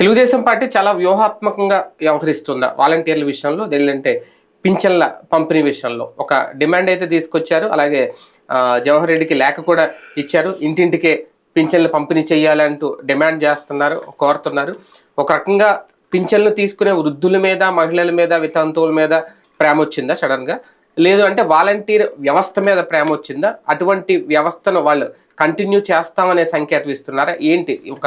Telugu Desam party చాలా వ్యూహాత్మకంగా వ్యవహరిస్తుందా వాలంటీర్ల విషయంలో? లేదంటే పింఛన్ల పంపిణీ విషయంలో. ఒక డిమాండ్ అయితే తీసుకొచ్చారు. అలాగే జవహర్ రెడ్డికి లేఖ కూడా ఇచ్చారు. ఇంటింటికే పింఛన్లు పంపిణీ చేయాలంటూ డిమాండ్ చేస్తున్నారు కోరుతున్నారు. ఒక రకంగా పింఛన్లు తీసుకునే వృద్ధుల మీద మహిళల మీద వితంతువుల మీద ప్రేమ వచ్చిందా సడన్గా? లేదు అంటే వాలంటీర్ వ్యవస్థ మీద ప్రేమ వచ్చిందా? అటువంటి వ్యవస్థను వాళ్ళు కంటిన్యూ చేస్తామనే సంకేతం ఇస్తున్నారా? ఏంటి? ఒక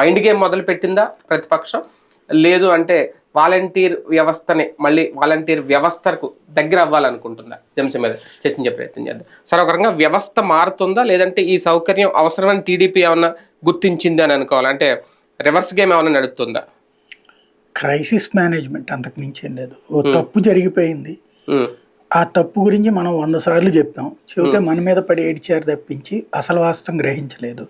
మైండ్ గేమ్ మొదలు పెట్టిందా ప్రతిపక్షం? లేదు అంటే వాలంటీర్ వ్యవస్థని మళ్ళీ వాలంటీర్ వ్యవస్థకు దగ్గర అవ్వాలనుకుంటుందా? అంశం మీద చర్చించే ప్రయత్నం చేద్దాం. సరే ఒక రకంగా వ్యవస్థ మారుతుందా? లేదంటే ఈ సౌకర్యం అవసరమని టీడీపీ ఏమన్నా గుర్తించింది అని అనుకోవాలి? అంటే రివర్స్ గేమ్ ఏమైనా నడుస్తుందా క్రైసిస్ మేనేజ్మెంట్ అంతకు మించి లేదు. ఓ తప్పు జరిగిపోయింది. ఆ తప్పు గురించి మనం వంద సార్లు చెప్పాం. చెబితే మన మీద పడి ఏడిచారు తప్పించి అసలు వాస్తవం గ్రహించలేదు.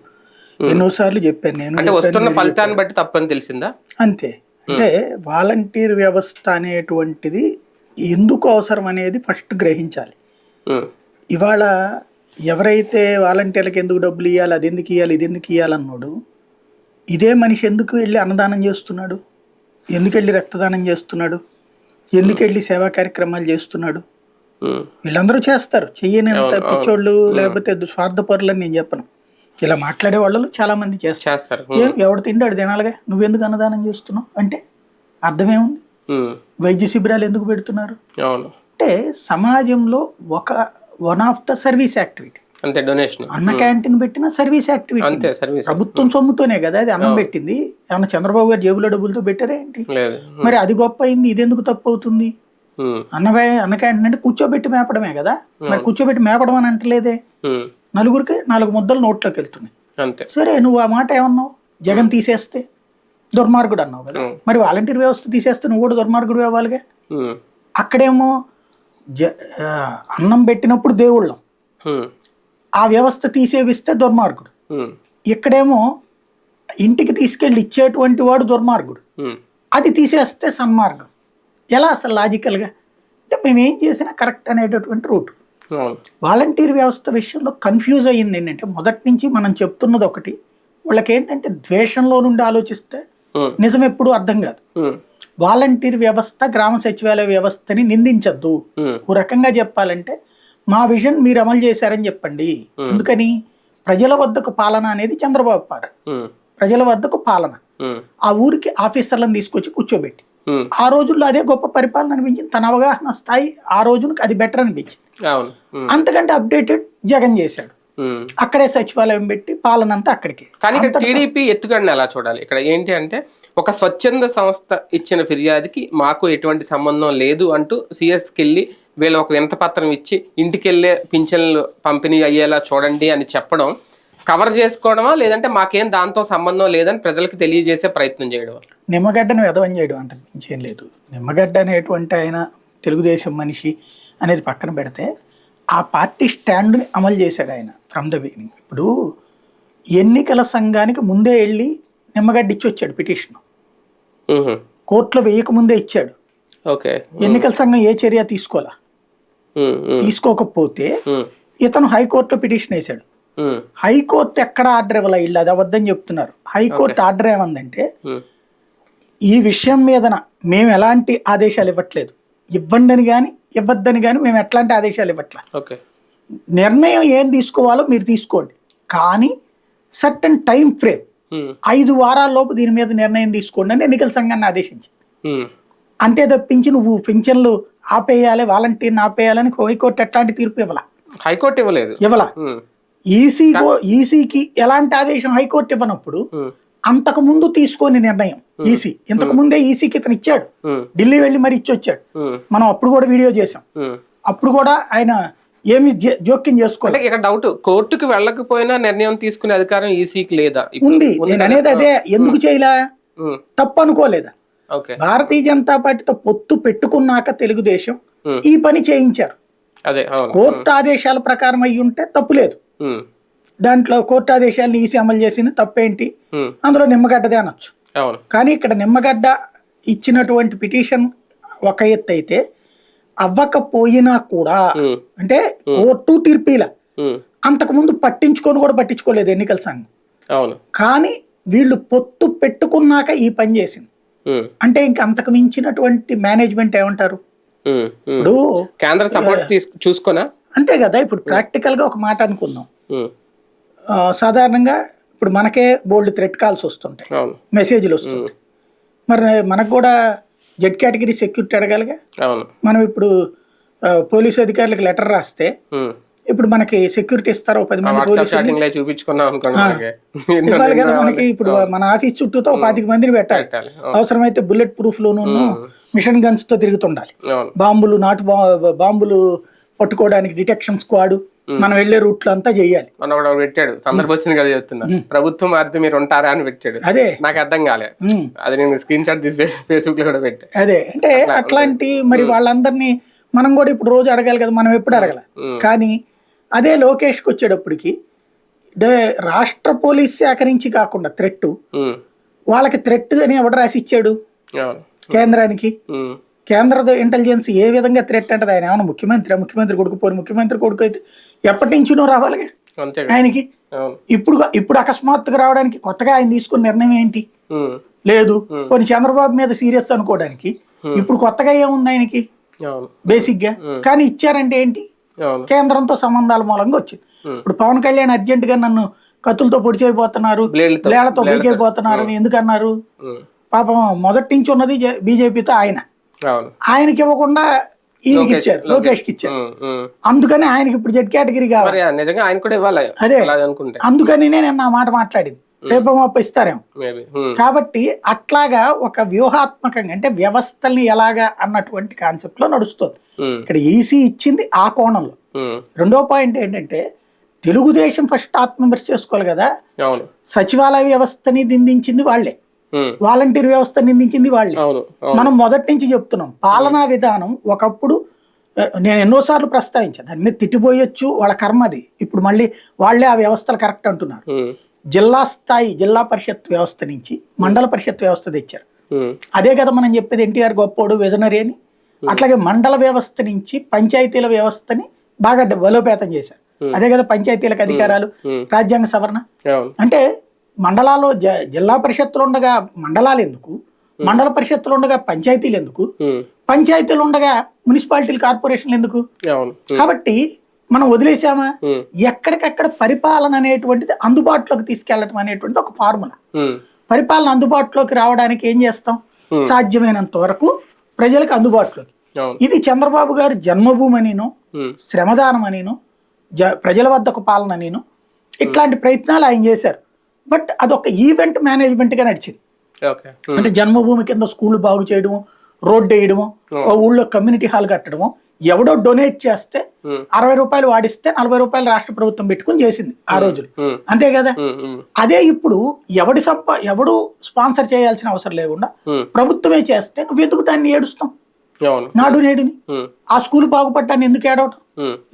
ఎన్నోసార్లు చెప్పాను నేను. అంటే వస్తున్న ఫలితాన్ని బట్టి తప్పని తెలిసిందా? అంతే. అంటే వాలంటీర్ వ్యవస్థ అనేటువంటిది ఎందుకు అవసరం అనేది ఫస్ట్ గ్రహించాలి. ఇవాళ ఎవరైతే వాలంటీర్లకు ఎందుకు డబ్బులు ఇవ్వాలి అది ఎందుకు ఇవ్వాలి ఇది ఎందుకు ఇవ్వాలన్నాడు ఇదే మనిషి ఎందుకు వెళ్ళి అన్నదానం చేస్తున్నాడు? ఎందుకు వెళ్ళి రక్తదానం చేస్తున్నాడు? ఎందుకు వెళ్ళి సేవా కార్యక్రమాలు చేస్తున్నాడు? వీళ్ళందరూ చేస్తారు. చెయ్యని పిచ్చోళ్ళు లేకపోతే స్వార్థపరులు అని నేను చెప్పను. ఇలా మాట్లాడే వాళ్ళు చాలా మంది చేస్తారు. ఎవడు తిండాడు తినాలిగా? నువ్వెందుకు అన్నదానం చేస్తున్నావు? అంటే అర్థమేముంది? వైద్య శిబిరాలు ఎందుకు పెడుతున్నారు? అంటే సమాజంలో ఒక one of the service activity. అంతే డొనేషన్. అన్న క్యాంటీన్ పెట్టిన సర్వీస్ యాక్టివిటీ. అంతే సర్వీస్. ప్రభుత్వం సొమ్ముతోనే కదా అది అన్నం పెట్టింది. ఏమన్నా చంద్రబాబు గారు జేబులో డబ్బులతో పెట్టారా ఏంటి? లేదు. మరి అది గొప్ప అయింది. ఇది ఎందుకు తప్పు అవుతుంది? ఉమ్, అన్న అన్న క్యాంటీన్ అంటే కూర్చోబెట్టి మేపడమే కదా. మరి కూర్చోబెట్టి మేపడం అని అంటలేదే. నలుగురికి నాలుగు ముద్దలు నోట్లోకి వెళ్తున్నాయి. అంతే. సరే నువ్వు ఆ మాట ఏమన్నావు? జగన్ తీసేస్తే దుర్మార్గుడు అన్నావు కదా. మరి వాలంటీర్ వ్యవస్థ తీసేస్తే నువ్వు కూడా దుర్మార్గుడు అవ్వాలిగా? అక్కడేమో జ అన్నం పెట్టినప్పుడు దేవుళ్ళం. ఆ వ్యవస్థ తీసేవిస్తే దుర్మార్గుడు. ఇక్కడేమో ఇంటికి తీసుకెళ్ళి ఇచ్చేటువంటి వాడు దుర్మార్గుడు. అది తీసేస్తే సన్మార్గం. ఎలా అసలు లాజికల్గా? అంటే మేము ఏం చేసినా కరెక్ట్ అనేటటువంటి రూట్. వాలంటీర్ వ్యవస్థ విషయంలో కన్ఫ్యూజ్ అయ్యింది ఏంటంటే మొదటి నుంచి మనం చెప్తున్నది ఒకటి వాళ్ళకి ఏంటంటే ద్వేషంలో నుండి ఆలోచిస్తే నిజం ఎప్పుడు అర్థం కాదు. వాలంటీర్ వ్యవస్థ గ్రామ సచివాలయ వ్యవస్థని నిందించద్దు. ఓ రకంగా చెప్పాలంటే మా విజన్ మీరు అమలు చేశారని చెప్పండి. ఎందుకని? ప్రజల వద్దకు పాలన అనేది చంద్రబాబు పార ఉమ్, ప్రజల వద్దకు పాలన. ఆ ఊరికి ఆఫీసర్లను తీసుకొచ్చి కూర్చోబెట్టి. ఆ రోజుల్లో అదే గొప్ప పరిపాలన అనిపించింది. తన అవగాహన స్థాయి ఆ రోజునకి అది బెటర్ అనిపించింది. అంతకంటే అప్డేటెడ్ జగన్ చేశాడు. అక్కడే సచివాలయం పెట్టి పాలన అంతా అక్కడికి. కానీ ఇక్కడ టీడీపీ ఎత్తుగడని ఎలా చూడాలి? ఇక్కడ ఏంటి అంటే ఒక స్వచ్ఛంద సంస్థ ఇచ్చిన ఫిర్యాదుకి మాకు ఎటువంటి సంబంధం లేదు అంటూ సిఎస్కి వెళ్ళి వీళ్ళు ఒక వినత పత్రం ఇచ్చి ఇంటికి వెళ్ళే పింఛన్లు పంపిణీ అయ్యేలా చూడండి అని చెప్పడం కవర్ చేసుకోవడమా? లేదంటే మాకేం దాంతో సంబంధం లేదని ప్రజలకు తెలియజేసే ప్రయత్నం చేయడం నిమ్మగడ్డను వెధవం చేయడం అంత మించి ఏం లేదు. నిమ్మగడ్డ అనేటువంటి ఆయన తెలుగుదేశం మనిషి అనేది పక్కన పెడితే ఆ పార్టీ స్టాండ్ని అమలు చేశాడు ఆయన ఫ్రమ్ ద బిగినింగ్ ఇప్పుడు ఎన్నికల సంఘానికి ముందే వెళ్ళి నిమ్మగడ్డ ఇచ్చి వచ్చాడు పిటిషన్. కోర్టులో వేయక ముందే ఇచ్చాడు. ఓకే. ఎన్నికల సంఘం ఏ చర్య తీసుకోవాలా? తీసుకోకపోతే ఇతను హైకోర్టులో పిటిషన్ వేశాడు. హైకోర్టు ఎక్కడ ఆర్డర్ ఇవ్వాల? వీళ్ళు అది అబద్ధం చెప్తున్నారు. హైకోర్టు ఆర్డర్ ఏమందంటే మ్, ఈ విషయం మీదన మేము ఎలాంటి ఆదేశాలు ఇవ్వట్లేదు. ఇవ్వండి అని కానీ ఇవ్వద్దని కానీ మేము ఎట్లాంటి ఆదేశాలు ఇవ్వట్లా. ఓకే నిర్ణయం ఏం తీసుకోవాలో మీరు తీసుకోండి. కానీ సర్టన్ టైం ఫ్రేమ్. మ్, ఐదు వారాల్లోపు దీని మీద నిర్ణయం తీసుకోండి అని ఎన్నికల సంఘాన్ని ఆదేశించింది. అంతే తప్పించి నువ్వు పింఛన్లు ఆపేయాలి వాలంటీర్ని ఆపేయాలని హైకోర్టు ఎట్లాంటి తీర్పు ఇవ్వాల? హైకోర్టు ఇవ్వలేదు. ఇవ్వాల? ఈసీ ఈసీకి ఎలాంటి ఆదేశం హైకోర్టు ఇవ్వనప్పుడు అంతకు ముందు తీసుకొని నిర్ణయం ఈసీ. ఇంతకు ముందే ఈసీకి ఇతను ఇచ్చాడు. ఢిల్లీ వెళ్ళి మరి ఇచ్చి వచ్చాడు మనం అప్పుడు కూడా వీడియో చేసాం. అప్పుడు కూడా ఆయన ఏమి జోక్యం అంటే ఇక్కడ డౌట్ కోర్టుకు వెళ్ళకపోయినా నిర్ణయం తీసుకునే అధికారం ఈసీకి లేదా? ఉంది. నేను అనేది అదే. ఎందుకు చేయలా? తప్పు అనుకోలేదా? భారతీయ జనతా పార్టీతో పొత్తు పెట్టుకున్నాక తెలుగుదేశం. ఈ పని చేయించారు. కోర్టు ఆదేశాల ప్రకారం అయ్యి ఉంటే తప్పు లేదు. దాంట్లో కోర్టు ఆదేశాలను ఈసీ అమలు చేసింది తప్పేంటి? అందులో నిమ్మగడ్డదే అనొచ్చు. కానీ ఇక్కడ నిమ్మగడ్డ ఇచ్చినటువంటి పిటిషన్ ఒక ఎత్తు అయితే అవ్వకపోయినా కూడా అంటే కోర్టు తీర్పిలా. ఉమ్, అంతకుముందు పట్టించుకొని కూడా పట్టించుకోలేదు ఎన్నికల సంఘం. కానీ వీళ్ళు పొత్తు పెట్టుకున్నాక ఈ పని చేసింది. అంటే ఇంకా అంతకు మించినటువంటి మేనేజ్మెంట్ ఏమంటారు. ఇప్పుడు కేంద్ర సపోర్ట్ చూసుకోనా? అంతే కదా ఇప్పుడు ప్రాక్టికల్గా ఒక మాట అనుకుందాం. సాధారణంగా ఇప్పుడు మనకే బోల్డ్ థ్రెట్ కాల్స్ వస్తుంటాయి. మెసేజ్లు వస్తుంటాయి. మరి మనకు కూడా జెడ్ కేటగిరీ సెక్యూరిటీ అడగాలిగా? మనం ఇప్పుడు పోలీసు అధికారులకు లెటర్ రాస్తే. ఇప్పుడు మనకి సెక్యూరిటీ ఇస్తారు పది మంది చూపించుకున్నాం కదా మనకి ఇప్పుడు మన ఆఫీస్ చుట్టూతో పాతిక మందిని పెట్టాలి. అవసరమైతే బుల్లెట్ ప్రూఫ్ లోను మిషన్ గన్స్తో తిరుగుతుండాలి బాంబులు నాటు బాంబులు పట్టుకోవడానికి డిటెక్షన్ స్క్వాడ్ మనం వెళ్ళే రూట్లో అంతా చేయాలి. ఒకడు ఒకడు పెట్టాడు. సందర్భం వచ్చింది కదా చెప్తున్నా. ప్రభుత్వం మారితే మీరు ఉంటారా అని పెట్టాడు. అదే. నాకు అర్థం కాలే. అది నేను స్క్రీన్ షాట్ తీసి ఫేస్- ఫేస్బుక్లో కూడా పెట్టా. అదే. అంటే అట్లాంటి మరి వాళ్ళందరినీ మనం కూడా ఇప్పుడు రోజు అడగాలి కదా మనం ఎప్పుడు అడగల. కానీ అదే లోకేష్కి వచ్చేటప్పటికి డే- రాష్ట్ర పోలీస్ శాఖ నుంచి కాకుండా థ్రెట్ ఉమ్, వాళ్ళకి థ్రెట్ అని ఎవడు రాసి ఇచ్చాడు? కేంద్రానికి? కేంద్ర ఇంటెలిజెన్స్ ఏ విధంగా థ్రెట్ అంటది? ఆయన ఏమన్నా ముఖ్యమంత్రి ముఖ్యమంత్రి కొడుకు పోని ముఖ్యమంత్రి కొడుకు అయితే ఎప్పటి నుంచినో రావాలిగా. ఆయనకి ఇప్పుడు ఇప్పుడు అకస్మాత్తుగా రావడానికి కొత్తగా ఆయన తీసుకున్న నిర్ణయం ఏంటి? లేదు. కొన్ని చంద్రబాబు మీద సీరియస్ అనుకోవడానికి ఇప్పుడు కొత్తగా ఏముంది ఆయనకి? బేసిక్గా. కానీ ఇచ్చారంటే ఏంటి? కేంద్రంతో సంబంధాల మూలంగా వచ్చింది ఇప్పుడు పవన్ కళ్యాణ్ అర్జెంట్గా నన్ను కత్తులతో పొడి చేయబోతున్నారు బ్లేడ్లతో లేళ్ళతో బీకేపోతున్నారు అని ఎందుకు అన్నారు? ఉమ్, పాపం మొదటి నుంచి ఉన్నది బీజేపీతో ఆయన. ఆయనకి ఇవ్వకుండా ఈయనకి ఇచ్చారు లోకేష్కి ఇచ్చారు. ఉమ్, ఉమ్. అందుకని ఆయనకి ఇప్పుడు జెడ్ కేటగిరీ కావాలి. నిజంగా ఆయన కూడా ఇవ్వాలి? అదే. అందుకని నేను నా మాట మాట్లాడింది. రేపు మాపు ఇస్తారేమో. కాబట్టి అట్లాగా ఒక వ్యూహాత్మకంగా అంటే వ్యవస్థల్ని ఎలాగా అన్నటువంటి కాన్సెప్ట్లో నడుస్తుంది ఇక్కడ ఈసీ ఇచ్చింది ఆ కోణంలో. రెండో పాయింట్ ఏంటంటే తెలుగుదేశం ఫస్ట్ ఆత్మవిమర్శ చేసుకోవాలి కదా. సచివాలయ వ్యవస్థని నిందించింది వాళ్ళే. ఉమ్, వాలంటీర్ వ్యవస్థ నిందించింది వాళ్ళే. మనం మొదటి నుంచి చెప్తున్నాం పాలనా విధానం ఒకప్పుడు నేను ఎన్నోసార్లు ప్రస్తావించాను దాని మీద తిట్టిపోయొచ్చు వాళ్ళ కర్మ అది. ఇప్పుడు మళ్ళీ వాళ్ళే ఆ వ్యవస్థలు కరెక్ట్ అంటున్నారు. జిల్లా స్థాయి జిల్లా పరిషత్ వ్యవస్థ నుంచి మండల పరిషత్ వ్యవస్థ తెచ్చారు. అదే కదా మనం చెప్పేది ఎన్టీఆర్ గొప్పోడు విజనరీ అని. అట్లాగే మండల వ్యవస్థ నుంచి పంచాయతీల వ్యవస్థని బాగా బలోపేతం చేశారు. అదే కదా పంచాయతీలకు అధికారాలు రాజ్యాంగ సవరణ. అంటే మండలాల్లో జిల్లా పరిషత్తులు ఉండగా మండలాలు ఎందుకు మండల పరిషత్తులు ఉండగా పంచాయతీలు ఎందుకు పంచాయతీలు ఉండగా మున్సిపాలిటీలు కార్పొరేషన్లు ఎందుకు కాబట్టి మనం వదిలేసామా ఎక్కడికక్కడ పరిపాలన అనేటువంటిది అందుబాటులోకి తీసుకెళ్ళటం అనేటువంటిది ఒక ఫార్ములా. పరిపాలన అందుబాటులోకి రావడానికి ఏం చేస్తాం? సాధ్యమైనంత వరకు ప్రజలకు అందుబాటులోకి. ఇది చంద్రబాబు గారు జన్మభూమి అనిను శ్రమదానం అనిను జ ప్రజల వద్దకు పాలన అనిను ఇట్లాంటి ప్రయత్నాలు ఆయన చేశారు. బట్ అదొక ఈవెంట్ మేనేజ్మెంట్గా నడిచింది. ఓకే. అంటే జన్మభూమి కింద స్కూల్ బాగు చేయడము రోడ్డు వేయడము ఓ ఊళ్ళో కమ్యూనిటీ హాల్ కట్టడము ఎవడో డొనేట్ చేస్తే Hmm. అరవై రూపాయలు వాడిస్తే నలభై రూపాయలు రాష్ట్ర ప్రభుత్వం పెట్టుకుని చేసింది ఆ రోజులు. ఉమ్, అంతే కదా? అదే ఇప్పుడు ఎవడి సంప ఎవడు స్పాన్సర్ చేయాల్సిన అవసరం లేకుండా ప్రభుత్వమే చేస్తే నువ్వు ఎందుకు దాన్ని ఏడుస్తాం నాడు నేడుని. ఆ స్కూల్ బాగుపడ్డాన్ని ఎందుకు ఏడవటం?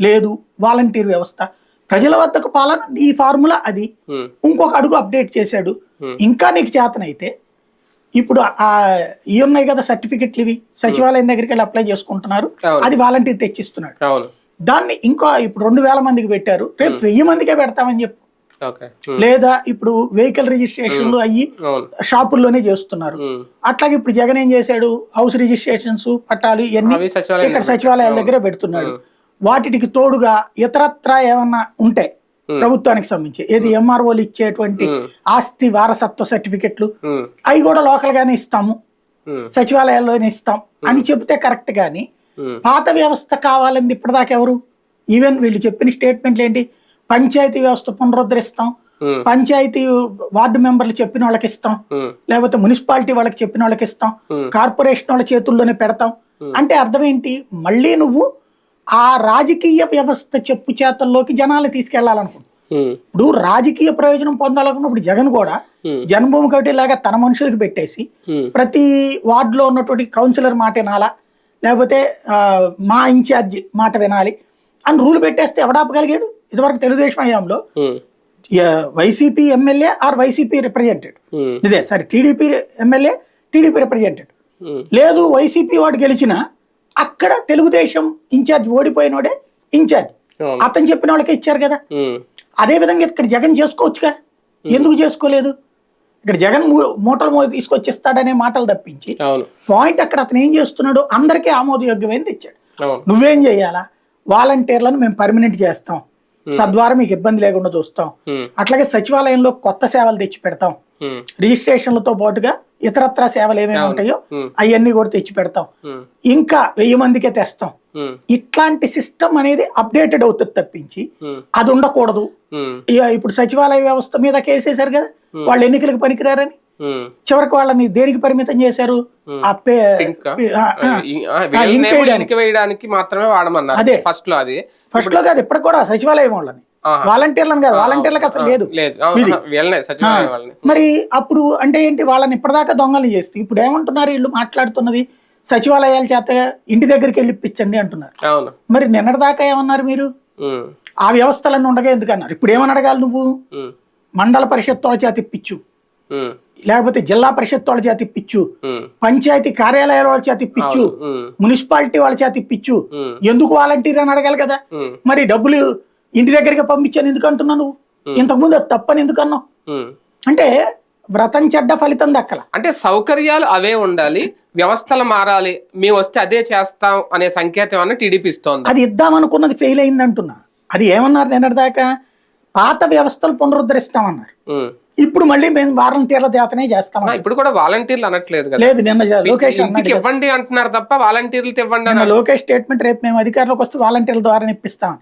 లేదు వాలంటీర్ వ్యవస్థ ప్రజల వద్దకు పాలన ఈ ఫార్ములా అది. ఇంకొక అడుగు అప్డేట్ చేశాడు. ఇంకా నీకు చేతనైతే ఇప్పుడు ఆ ఇవి ఉన్నాయి కదా సర్టిఫికెట్లు ఇవి. సచివాలయం దగ్గరికి వెళ్ళి అప్లై చేసుకుంటున్నారు. అది వాలంటీర్ తెచ్చిస్తున్నాడు. దాన్ని ఇంకా ఇప్పుడు రెండు వేల మందికి పెట్టారు. రేపు వెయ్యి మందికే పెడతామని చెప్పు. లేదా ఇప్పుడు వెహికల్ రిజిస్ట్రేషన్లు అయ్యి షాపుల్లోనే చేస్తున్నారు. అట్లాగే ఇప్పుడు జగన్ ఏం చేశాడు? హౌస్ రిజిస్ట్రేషన్స్ పట్టాలు ఇవన్నీ ఇక్కడ సచివాలయాల దగ్గర పెడుతున్నాడు. వాటికి తోడుగా ఇతరత్రా ఏమన్నా ఉంటాయి ప్రభుత్వానికి సంబంధించి ఏది ఎంఆర్ఓలు ఇచ్చేటువంటి ఆస్తి వారసత్వ సర్టిఫికెట్లు అవి కూడా లోకల్ గానే ఇస్తాము. సచివాలయాల్లోనే ఇస్తాం. అని చెబితే కరెక్ట్ కానీ పాత వ్యవస్థ కావాలంది ఇప్పటిదాకా ఎవరు? ఈవెన్ వీళ్ళు చెప్పిన స్టేట్మెంట్లు ఏంటి పంచాయతీ వ్యవస్థ పునరుద్ధరిస్తాం. పంచాయతీ వార్డు మెంబర్లు చెప్పిన వాళ్ళకి ఇస్తాం. లేకపోతే మున్సిపాలిటీ వాళ్ళకి చెప్పిన వాళ్ళకి ఇస్తాం. కార్పొరేషన్ వాళ్ళ చేతుల్లోనే పెడతాం. అంటే అర్థం ఏంటి? మళ్ళీ నువ్వు ఆ రాజకీయ వ్యవస్థ చెప్పు చేతల్లోకి జనాలు తీసుకెళ్ళాలనుకుంటున్నావు ఉమ్, ఇప్పుడు రాజకీయ ప్రయోజనం పొందాలనుకున్నప్పుడు జగన్ కూడా జన్మభూమి కమిటీ లాగా తన మనుషులకు పెట్టేసి ప్రతి వార్డులో ఉన్నటువంటి కౌన్సిలర్ మాట వినాలా? లేకపోతే మా ఇన్ఛార్జ్ మాట వినాలి? అని రూల్ పెట్టేస్తే ఎవడాపగలిగాడు ఇదివరకు తెలుగుదేశం హయాంలో YCP MLA or YCP represented um, ఇదే సరే TDP MLA TDP represented um, లేదు వైసీపీ వాడు గెలిచిన అక్కడ తెలుగుదేశం ఇన్ఛార్జ్ ఓడిపోయినోడే ఇన్ఛార్జ్. అతను చెప్పిన వాళ్ళకే ఇచ్చారు కదా. అదే విధంగా ఇక్కడ జగన్ చేసుకోవచ్చుగా. ఎందుకు చేసుకోలేదు? ఇక్కడ జగన్ మూ- మూటలు మోగి తీసుకొచ్చిస్తాడనే మాటలు తప్పించి పాయింట్ అక్కడ అతను ఏం చేస్తున్నాడు అందరికీ ఆమోదయోగ్యమైనది ఇచ్చాడు. నువ్వేం చేయాలా? వాలంటీర్లను మేము పర్మనెంట్ చేస్తాం. తద్వారా మీకు ఇబ్బంది లేకుండా చూస్తాం. అట్లాగే సచివాలయంలో కొత్త సేవలు తెచ్చి పెడతాం రిజిస్ట్రేషన్లతో పాటుగా ఇతరత్ర సేవలు ఏమేమి ఉంటాయో అవన్నీ కూడా తెచ్చి పెడతాం. ఇంకా వెయ్యి మందికే తెస్తాం. ఇట్లాంటి సిస్టమ్ అనేది అప్డేటెడ్ అవుతుంది తప్పించి అది ఉండకూడదు. ఇప్పుడు సచివాలయ వ్యవస్థ మీద కేసేశారు కదా వాళ్ళు ఎన్నికలకు పనికిరారని. చివరికి వాళ్ళని దేనికి పరిమితం చేశారు? వేయడానికి మాత్రమే వాడమన్నారు. ఫస్ట్లో అది. ఫస్ట్లో కాదు ఇప్పటికి కూడా సచివాలయం వాళ్ళని. వాలంటీర్లను కాదు వాలంటీర్లకు అసలు లేదు. మరి అప్పుడు అంటే ఏంటి వాళ్ళని ఇప్పటిదాకా దొంగలు చేస్తే ఇప్పుడు ఏమంటున్నారు వీళ్ళు మాట్లాడుతున్నది? సచివాలయాల చేత ఇంటి దగ్గరికి వెళ్ళి ఇప్పించండి అంటున్నారు. మరి నిన్నటిదాకా ఏమన్నారు మీరు? ఆ వ్యవస్థలన్నీ ఉండగా ఎందుకు అన్నారు? ఇప్పుడు ఏమని అడగాలి నువ్వు? మండల పరిషత్ వాళ్ళ చేత ఇప్పించు. లేకపోతే జిల్లా పరిషత్ వాళ్ళ చేత ఇప్పించు. పంచాయతీ కార్యాలయాల వాళ్ళ చేత ఇప్పించు. మున్సిపాలిటీ వాళ్ళ చేత ఇప్పించు. ఎందుకు వాలంటీర్ అని అడగాలి కదా? మరి డబ్బులు ఇంటి దగ్గరికి పంపించాను ఎందుకు అంటున్నావు నువ్వు ఇంతకుముందు అది తప్పని ఎందుకు అన్నావు. అంటే వ్రతం చెడ్డ ఫలితం దక్కల. అంటే సౌకర్యాలు అవే ఉండాలి వ్యవస్థలు మారాలి మేము వస్తే అదే చేస్తాం అనే సంకేతం అన్న టీడీపీ ఇస్తోంది. అది ఇద్దామనుకున్నది ఫెయిల్ అయింది అంటున్నా అది ఏమన్నారు నిన్నటిదాకా పాత వ్యవస్థలు పునరుద్ధరిస్తామన్నారు. ఇప్పుడు మళ్ళీ మేము వాలంటీర్ల చేతనే చేస్తాం ఇప్పుడు కూడా వాలంటీర్లు అనట్లేదు కదా. లేదు నిన్న లోకేష్ ఇవ్వండి అంటున్నారు తప్ప వాలంటీర్లు ఇవ్వండి లోకేష్ స్టేట్మెంట్ రేపు మేము అధికారంలోకి వస్తే వాలంటీర్ల ద్వారా ఇప్పిస్తాం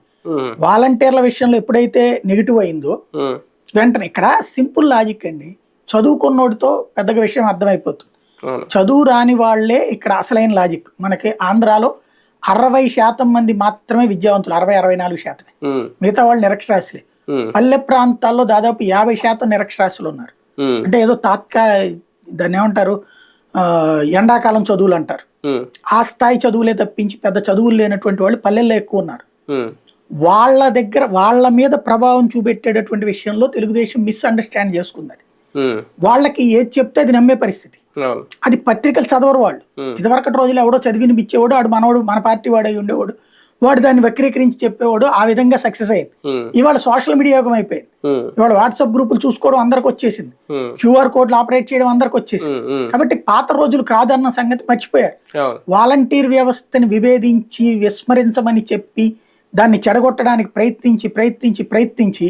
వాలంటీర్ల విషయంలో ఎప్పుడైతే నెగిటివ్ అయిందో వెంటనే ఇక్కడ సింపుల్ లాజిక్ అండి. చదువుకున్నోడితో పెద్దగా విషయం అర్థమైపోతుంది. చదువు రాని వాళ్ళే ఇక్కడ అసలైన లాజిక్. మనకి ఆంధ్రాలో అరవై శాతం మంది మాత్రమే విద్యావంతులు అరవై అరవై నాలుగు శాతమే. మిగతా వాళ్ళు నిరక్షరాస్యులే. ఉమ్, పల్లె ప్రాంతాల్లో దాదాపు యాభై శాతం నిరక్షరాస్యులు ఉన్నారు. అంటే ఏదో తాత్కాల దాన్ని ఏమంటారు? ఎండాకాలం చదువులు అంటారు. ఆ స్థాయి చదువులే తప్పించి పెద్ద చదువులు లేనటువంటి వాళ్ళు పల్లెల్లో ఎక్కువ ఉన్నారు. వాళ్ళ దగ్గర వాళ్ళ మీద ప్రభావం చూపెట్టేటటువంటి విషయంలో తెలుగుదేశం మిస్అండర్స్టాండ్ చేసుకుంది ఉమ్, వాళ్ళకి ఏది చెప్తే అది నమ్మే పరిస్థితి. అది పత్రికలు చదవరు వాళ్ళు. ఇదివరకటి రోజులు ఎవడో చదివినిపించేవాడు ఆడు మనవాడు మన పార్టీ వాడై ఉండేవాడు వాడు దాన్ని వక్రీకరించి చెప్పేవాడు ఆ విధంగా సక్సెస్ అయ్యింది. ఇవాళ సోషల్ మీడియా యుగం అయిపోయింది. ఇవాళ వాట్సాప్ గ్రూపులు చూసుకోవడం అందరికి వచ్చేసింది. క్యూఆర్ కోడ్లు ఆపరేట్ చేయడం అందరికి వచ్చేసింది. కాబట్టి పాత రోజులు కాదన్న సంగతి మర్చిపోయారు. వాలంటీర్ వ్యవస్థని విభేదించి విస్మరించమని చెప్పి దాన్ని చెడగొట్టడానికి ప్రయత్నించి ప్రయత్నించి ప్రయత్నించి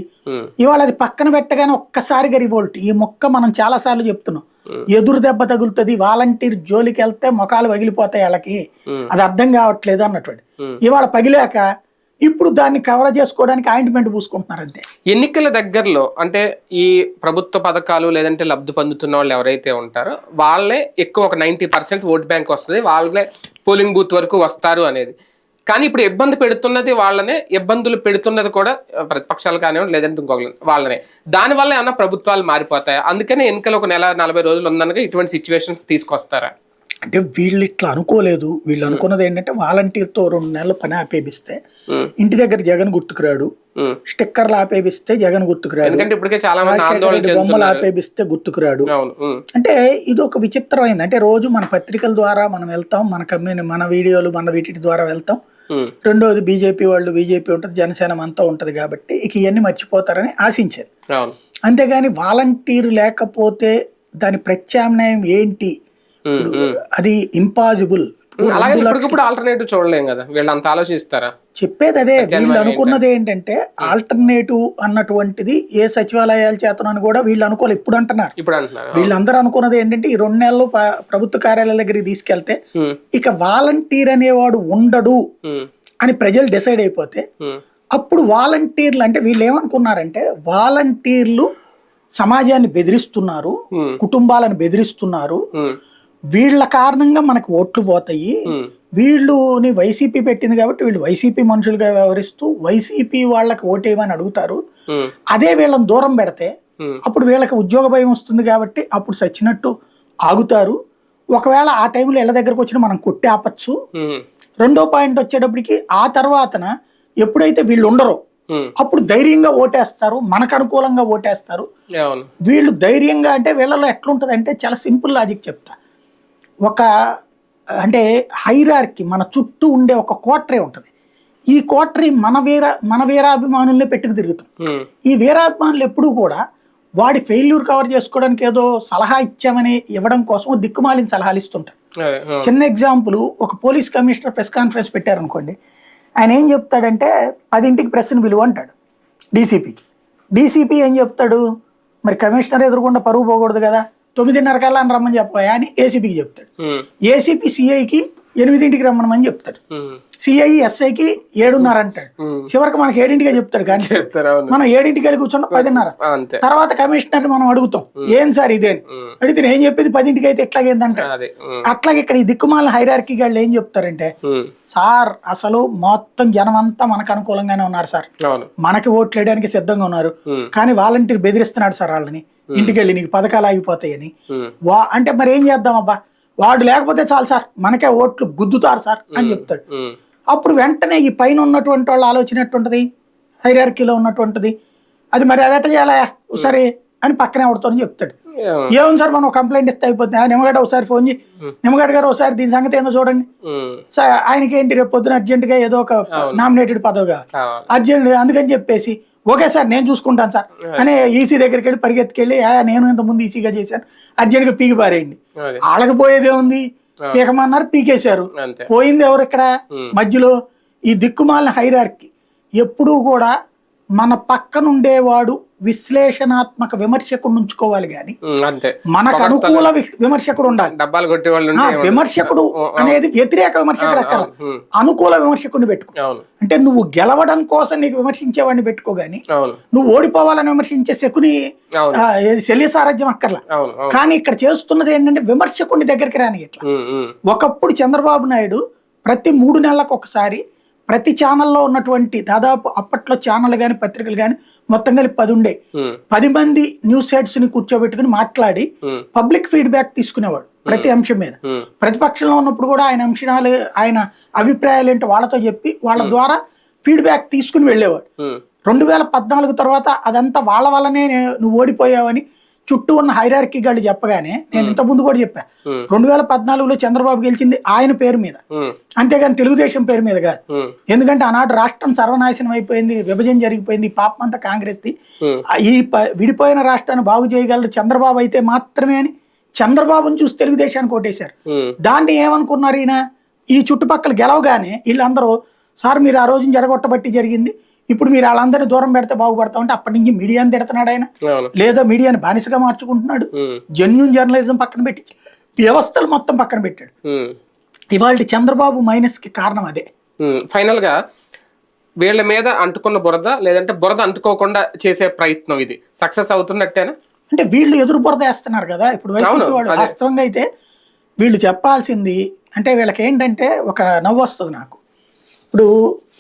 ఇవాళ అది పక్కన పెట్టగానే ఒక్కసారిగా రివోల్ట్ ఈ మొక్క మనం చాలా సార్లు చెప్తున్నాం. ఎదురు దెబ్బ తగులుతుంది వాలంటీర్ జోలికి వెళ్తే మొఖాలు పగిలిపోతాయి వాళ్ళకి. అది అర్థం కావట్లేదు అన్నటువంటి. ఇవాళ పగిలాక ఇప్పుడు దాన్ని కవర్ చేసుకోవడానికి ఆయింట్మెంట్ పూసుకుంటున్నారు అంతే. ఎన్నికల దగ్గరలో అంటే ఈ ప్రభుత్వ పథకాలు లేదంటే లబ్ధి పొందుతున్న వాళ్ళు ఎవరైతే ఉంటారో వాళ్ళే ఎక్కువ ఒక నైంటీ పర్సెంట్ ఓట్ బ్యాంక్ వస్తుంది వాళ్ళే పోలింగ్ బూత్ వరకు వస్తారు అనేది. కానీ ఇప్పుడు ఇబ్బంది పెడుతున్నది వాళ్ళనే ఇబ్బందులు పెడుతున్నది కూడా ప్రతిపక్షాలు కానివ్వండి లేదంటే ఇంకొకరు వాళ్ళనే. దానివల్ల ఏమన్నా ప్రభుత్వాలు మారిపోతాయి. అందుకనే ఎన్నికలు ఒక నెల నలభై రోజులు ఉందనగా ఇటువంటి సిచ్యువేషన్స్ తీసుకొస్తారా? అంటే వీళ్ళు ఇట్లా అనుకోలేదు. వీళ్ళు అనుకున్నది ఏంటంటే వాలంటీర్తో రెండు నెలలు పని ఆపేపిస్తే ఇంటి దగ్గర జగన్ గుర్తుకురాడు. స్టిక్కర్లు ఆపేపిస్తే జగన్ గుర్తుకురాడు. బొమ్మలు ఆపేపిస్తే గుర్తుకురాడు. అంటే ఇది ఒక విచిత్రమైంది. అంటే రోజు మన పత్రికల ద్వారా మనం వెళ్తాం మన కమ్యూని మన వీడియోలు మన వీటి ద్వారా వెళ్తాం. రెండోది బీజేపీ వాళ్ళు బీజేపీ ఉంటుంది జనసేన అంతా ఉంటుంది కాబట్టి ఇక ఇవన్నీ మర్చిపోతారని ఆశించారు అంతేగాని వాలంటీర్ లేకపోతే దాని ప్రత్యామ్నాయం ఏంటి. అది ఇంపాసిబుల్ అలాగే ఇప్పటికిప్పుడు ఆల్టర్నేటివ్ చూడలేం కదా. వీళ్ళు అంత ఆలోచిస్తారా? చెప్పేది అదే వీళ్ళు అనుకున్నది ఏంటంటే ఆల్టర్నేటివ్ అన్నటువంటిది ఏ సచివాలయాల చేతనని కూడా వీళ్ళు అనుకోవాలి ఇప్పుడు అంటున్నారు. ఇప్పుడు అంటున్నారు వీళ్ళందరూ అనుకున్నది ఏంటంటే ఈ రెండు నెలలు ప్రభుత్వ కార్యాలయాల దగ్గరికి తీసుకెళ్తే ఇక వాలంటీర్ అనేవాడు ఉండడు అని ప్రజలు డిసైడ్ అయిపోతే అప్పుడు వాలంటీర్లు అంటే వీళ్ళు ఏమనుకున్నారంటే వాలంటీర్లు సమాజాన్ని బెదిరిస్తున్నారు కుటుంబాలను బెదిరిస్తున్నారు వీళ్ళ కారణంగా మనకు ఓట్లు పోతాయి. వీళ్ళుని వైసీపీ పెట్టింది కాబట్టి వీళ్ళు వైసీపీ మనుషులుగా వ్యవహరిస్తూ వైసీపీ వాళ్ళకి ఓటేయమని అడుగుతారు. అదే వీళ్ళని దూరం పెడితే అప్పుడు వీళ్ళకి ఉద్యోగ భయం వస్తుంది కాబట్టి అప్పుడు సచ్చినట్టు ఆగుతారు. ఒకవేళ ఆ టైంలో ఇళ్ళ దగ్గరకు వచ్చిన మనం కొట్టి ఆపచ్చు. రెండో పాయింట్ వచ్చేటప్పటికి ఆ తర్వాతన ఎప్పుడైతే వీళ్ళు ఉండరో అప్పుడు ధైర్యంగా ఓటేస్తారు. మనకు అనుకూలంగా ఓటేస్తారు. వీళ్ళు ధైర్యంగా అంటే వీళ్ళలో ఎట్లుంటుంది అంటే చాలా సింపుల్ లాజిక్ చెప్తా. ఒక అంటే హైరార్కి మన చుట్టూ ఉండే ఒక కోటరీ ఉంటుంది. ఈ కోటరీ మన వీర మన వీరాభిమానుల్ని పెట్టుకు తిరుగుతాం. ఉమ్, ఈ వీరాభిమానులు ఎప్పుడూ కూడా వాడి ఫెయిల్యూర్ కవర్ చేసుకోవడానికి ఏదో సలహా ఇచ్చామని ఇవ్వడం కోసం దిక్కుమాలిన సలహాలు ఇస్తుంటారు. చిన్న ఎగ్జాంపుల్ ఒక పోలీస్ కమిషనర్ ప్రెస్ కాన్ఫరెన్స్ పెట్టారనుకోండి. ఆయన ఏం చెప్తాడంటే పదింటికి ప్రెస్ని పిలువ అంటాడు డీసీపీకి డీసీపీ ఏం చెప్తాడు? మరి కమిషనర్ ఎదురుకుండా పరువు పోకూడదు కదా. తొమ్మిదిన్నర కల్లా రమ్మని చెప్పాయా అని ఏసీపీకి చెప్తాడు. ఏసీపీ సిఐకి ఎనిమిదింటికి రమ్మనమని చెప్తాడు. సిఐ ఎస్ఐకి ఏడున్నర అంటాడు. చివరికి మనకి ఏడింటికే చెప్తాడు కానీ మనం ఏడింటికి వెళ్ళి కూర్చున్న పదిన్నర. తర్వాత కమిషనర్ మనం అడుగుతాం ఏం సార్ ఇదే? అని. ఉమ్, అడిగితే నేను చెప్పేది? పదింటికి అయితే ఎట్లాగేందంటాడు అట్లాగే ఇక్కడ ఈ దిక్కుమాల హైరార్కీ వాళ్ళు ఏం చెప్తారంటే సార్ అసలు మొత్తం జనం అంతా మనకు అనుకూలంగానే ఉన్నారు సార్. మనకి ఓట్లు వేయడానికి సిద్ధంగా ఉన్నారు. కానీ వాలంటీర్ బెదిరిస్తున్నాడు సార్ వాళ్ళని. ఇంటికి వెళ్ళి నీకు పథకాలు ఆగిపోతాయని. వా అంటే మరి ఏం చేద్దాం అబ్బా? వాడు లేకపోతే చాలు సార్ మనకే ఓట్లు గుద్దుతారు సార్ అని చెప్తాడు. అప్పుడు వెంటనే ఈ పైన ఉన్నటువంటి వాళ్ళ ఆలోచన ఎట్టుంటది హైరార్కీలో ఉన్నటువంటిది అది మరి అదెట చేయాలా సరే అని పక్కనే ఎవడుతోని చెప్తాడు. ఏముంది సార్ మనం కంప్లైంట్ ఇస్తే అయిపోతుంది? నిమ్మగడ్డ ఒకసారి ఫోన్ చేయి. నిమ్మగడ్డ గారు ఒకసారి దీని సంగతి ఏందో చూడండి. సార్ ఆయనకి ఏంటి రేపు పొద్దున అర్జెంటుగా ఏదో ఒక నామినేటెడ్ పదవిగా? అర్జెంట్ అందుకని చెప్పేసి ఓకే సార్ నేను చూసుకుంటాను సార్. అని ఈసీ దగ్గరికి వెళ్ళి పరిగెత్తుకెళ్ళి "ఆ, నేను ఇంతకుముందు ఈసీగా చేశాను. అర్జెంట్గా పీకి పారేయండి. వాళ్ళకి పోయేదే ఉంది. పీకమన్నారు పీకేశారు. పోయింది ఎవరు ఇక్కడ. మధ్యలో ఈ దిక్కుమాలిన హైరార్కి ఎప్పుడూ కూడా మన పక్కన ఉండేవాడు విశ్లేషణాత్మక విమర్శకుడు ఉంచుకోవాలి కానీ అంతే. మనకు అనుకూల విమర్శకుడు ఉండాలి. డబ్బాలు కొట్టే వాళ్ళు విమర్శకుడు అనేది వ్యతిరేక విమర్శకుడు అక్కడ అనుకూల విమర్శకుడిని పెట్టుకో. అంటే నువ్వు గెలవడం కోసం నీకు విమర్శించేవాడిని పెట్టుకో గాని అవును. నువ్వు ఓడిపోవాలని విమర్శించే శకుని శల్య సారథ్యం అక్కర్లా. కానీ ఇక్కడ చేస్తున్నది ఏంటంటే విమర్శకుడిని దగ్గరికి రాని ఇట్లా ఒకప్పుడు చంద్రబాబు నాయుడు ప్రతి మూడు నెలలకు ఒకసారి ప్రతి ఛానల్లో ఉన్నటువంటి దాదాపు అప్పట్లో ఛానల్ కానీ పత్రికలు కానీ మొత్తం కలిపి పది ఉండే. పది మంది న్యూస్ హెడ్స్ని కూర్చోబెట్టుకుని మాట్లాడి పబ్లిక్ ఫీడ్బ్యాక్ తీసుకునేవాడు ప్రతి అంశం మీద. ప్రతిపక్షంలో ఉన్నప్పుడు కూడా ఆయన అంశాలు ఆయన అభిప్రాయాలు ఏంటో వాళ్ళతో చెప్పి వాళ్ళ ద్వారా ఫీడ్బ్యాక్ తీసుకుని వెళ్ళేవాడు. రెండు వేల పద్నాలుగు తర్వాత అదంతా వాళ్ళ వల్లనే నువ్వు ఓడిపోయావని చుట్టూ ఉన్న హైరార్కీ గాళ్ళు చెప్పగానే నేను ఇంత ముందు కూడా చెప్పా. రెండు వేల పద్నాలుగులో చంద్రబాబు గెలిచింది ఆయన పేరు మీద. అంతేగాని తెలుగుదేశం పేరు మీద కాదు. ఎందుకంటే ఆనాడు రాష్ట్రం సర్వనాశనం అయిపోయింది విభజన జరిగిపోయింది పాపం అంతా కాంగ్రెస్ది. ఈ విడిపోయిన రాష్ట్రాన్ని బాగు చేయగలరు చంద్రబాబు అయితే మాత్రమే అని చంద్రబాబుని చూసి తెలుగుదేశానికి కొట్టేశారు. దాన్ని ఏమనుకున్నారు ఈయన? ఈ చుట్టుపక్కల గెలవగానే వీళ్ళందరూ సార్ మీరు ఆ రోజున జడగొట్టబట్టి జరిగింది. ఇప్పుడు మీరు వాళ్ళందరినీ దూరం పెడితే బాగుపడతాం అంటే అప్పటి నుంచి మీడియాని తిడుతున్నాడు ఆయన. లేదా మీడియాని బానిసగా మార్చుకుంటున్నాడు. జెన్యున్ జర్నలిజం పక్కన పెట్టి వ్యవస్థలు మొత్తం పక్కన పెట్టాడు. ఇవాళ చంద్రబాబు మైనస్కి కారణం అదే. ఫైనల్గా వీళ్ళ మీద అంటుకున్న బురద లేదంటే బురద అంటుకోకుండా చేసే ప్రయత్నం ఇది. సక్సెస్ అవుతున్నట్టేనా? అంటే వీళ్ళు ఎదురు బురద వేస్తున్నారు కదా. ఇప్పుడు వైసీపీ వాళ్ళు. వాస్తవంగా అయితే వీళ్ళు చెప్పాల్సింది అంటే వీళ్ళకి ఏంటంటే ఒక నవ్వు వస్తుంది నాకు. ఇప్పుడు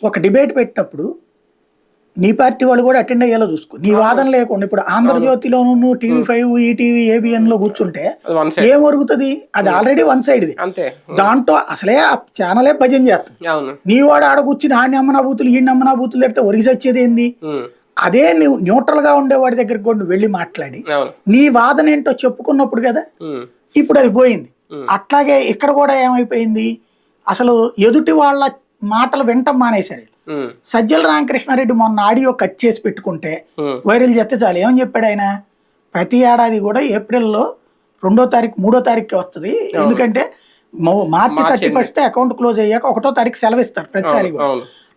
ఒక డిబేట్ పెట్టినప్పుడు నీ పార్టీ వాళ్ళు కూడా అటెండ్ అయ్యేలా చూసుకో. నీ వాదన లేకుండా ఇప్పుడు ఆంధ్రజ్యోతిలోను టీవీ ఫైవ్ ఈటీవీ ఏబిఎన్లో కూర్చుంటే సైడ్ ఏం ఒరుగుతుంది? అది ఆల్రెడీ వన్ సైడ్ది అంతే. దాంట్లో అసలే ఆ ఛానలే భజన చేస్తుంది. నీ వాడు ఆడ కూర్చుని ఆడిని అమ్మనా బూతులు ఈయన అమ్మనా బూతులు పెడితే ఒరిగి వచ్చేది ఏంది? అదే నువ్వు న్యూట్రల్గా ఉండేవాడి దగ్గరికి కూడా నువ్వు వెళ్ళి మాట్లాడి. నీ వాదన ఏంటో చెప్పుకున్నప్పుడు కదా ఇప్పుడు అది పోయింది. అట్లాగే ఇక్కడ కూడా ఏమైపోయింది? అసలు ఎదుటి వాళ్ళ మాటలు వింటం మానేశారు సజ్జల రామకృష్ణారెడ్డి మొన్న ఆడియో కట్ చేసి పెట్టుకుంటే వైరల్ చేస్తే చాలు. ఏమని చెప్పాడు ఆయన? ప్రతి ఏడాది కూడా ఏప్రిల్లో రెండో తారీఖు మూడో తారీఖు వస్తుంది. ఎందుకంటే March thirty first account close అయ్యాక ఒకటో తారీఖు సెలవు ఇస్తారు ప్రతిసారి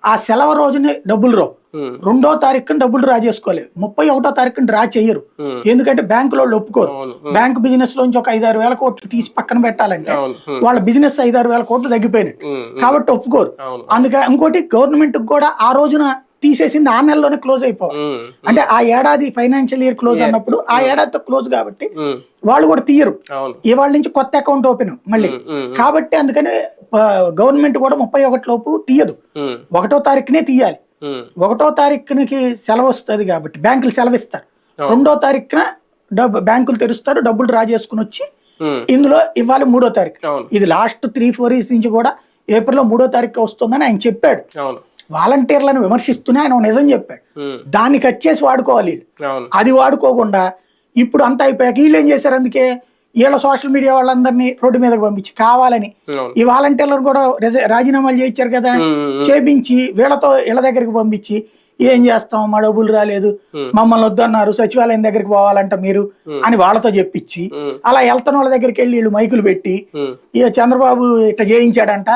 ఆ సెలవు రోజుని డబ్బులు రావు. ఉమ్, రెండో తారీఖున డబ్బులు డ్రా చేసుకోలేదు ముప్పై ఒకటో తారీఖున డ్రా చెయ్యరు. ఉమ్, ఎందుకంటే బ్యాంకులో వాళ్ళు ఒప్పుకోరు. బ్యాంక్ బిజినెస్ లోంచి ఒక ఐదారు వేల కోట్లు తీసి పక్కన పెట్టాలంటే వాళ్ళ బిజినెస్ ఐదారు వేల కోట్లు తగ్గిపోయినాయి కాబట్టి ఒప్పుకోరు. అందుకే ఇంకోటి గవర్నమెంట్ కూడా ఆ రోజున తీసేసింది ఆ నెలలోనే క్లోజ్ అయిపోవాలి అంటే ఆ ఏడాది ఫైనాన్షియల్ ఇయర్ క్లోజ్ అన్నప్పుడు ఆ ఏడాదితో క్లోజ్ కాబట్టి వాళ్ళు కూడా తీయరు. ఇవాళ నుంచి కొత్త అకౌంట్ ఓపెన్ మళ్ళీ. కాబట్టి అందుకని గవర్నమెంట్ కూడా ముప్పై ఒకటి లోపు తీయదు. ఒకటో తారీఖునే తీయాలి. ఒకటో తారీఖునికి సెలవు వస్తుంది కాబట్టి బ్యాంకులు సెలవిస్తారు రెండో తారీఖున డబ్బు బ్యాంకులు తెరుస్తారు డబ్బులు డ్రా చేసుకుని వచ్చి ఇందులో ఇవాళ మూడో తారీఖు. ఇది లాస్ట్ త్రీ ఫోర్ ఇయర్స్ నుంచి కూడా ఏప్రిల్లో మూడో తారీఖు వస్తుందని ఆయన చెప్పాడు. వాలంటీర్లను విమర్శిస్తూనే ఆయన నిజం చెప్పాడు. దాన్ని కట్ చేసి వాడుకోవాలి. వీళ్ళు. అది వాడుకోకుండా ఇప్పుడు అంతా అయిపోయాక వీళ్ళు ఏం చేశారు అందుకే? వీళ్ళ సోషల్ మీడియా వాళ్ళందరినీ రోడ్డు మీదకి పంపించి కావాలని. ఈ వాలంటీర్లను కూడా రిజ- రాజీనామాలు చేయించారు కదా? చేపించి వీళ్ళతో ఇళ్ళ దగ్గరికి పంపించి ఏం చేస్తాం? మా డబ్బులు రాలేదు. మమ్మల్ని వద్దన్నారు. సచివాలయం దగ్గరికి పోవాలంట మీరు అని వాళ్ళతో చెప్పించి. అలా వెళ్తున్న వాళ్ళ దగ్గరికి వెళ్ళి వీళ్ళు మైకులు పెట్టి ఇక చంద్రబాబు ఇట్లా చేయించాడంట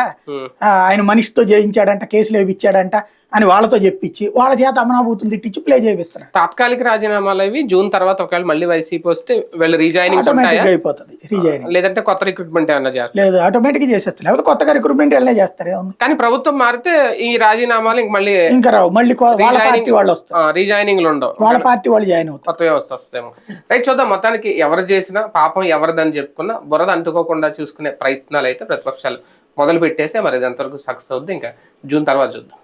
ఆయన మనిషితో చేయించాడంట కేసులు వేయించాడంట అని వాళ్ళతో చెప్పించి వాళ్ళ చేత అమనాభూతులు తిట్టించి ప్లే చేపిస్తారు తాత్కాలిక రాజీనామాలు అవి జూన్ తర్వాత ఒకవేళ మళ్ళీ వైసీపీ వస్తే వీళ్ళు రీజాయినింగ్స్ ఆటోమేటిక్ ఉంటాయా? గా అయిపోతుంది రీజైన్ లేదంటే కొత్త రిక్రూట్మెంట్ ఏమన్నా చేస్తారు? లేదు ఆటోమేటిక్ చేసేస్తారు. లేకపోతే కొత్తగా రిక్రూట్మెంట్ వెళ్ళే చేస్తారు కానీ ప్రభుత్వం మారితే ఈ రాజీనామాలు ఇంక మళ్ళీ ఇంకా రావు. మళ్ళీ వాళ్ళ పార్టీ వాళ్ళు వస్తారు. రీజాయినింగ్లు ఉండవు. వాళ్ళ పార్టీ వాళ్ళు జాయిన్ అవుతారు. కొత్త వ్యవస్థ వస్తేమో రైట్ చూద్దాం. మొత్తానికి ఎవరు చేసినా పాపం ఎవరిదని చెప్పుకున్నా బురద అంటుకోకుండా చూసుకునే ప్రయత్నాలు అయితే ప్రతిపక్షాలు మొదలు పెట్టేస్తే మరి ఇది ఎంతవరకు సక్సెస్ అవుద్ది? ఇంకా జూన్ తర్వాత చూద్దాం.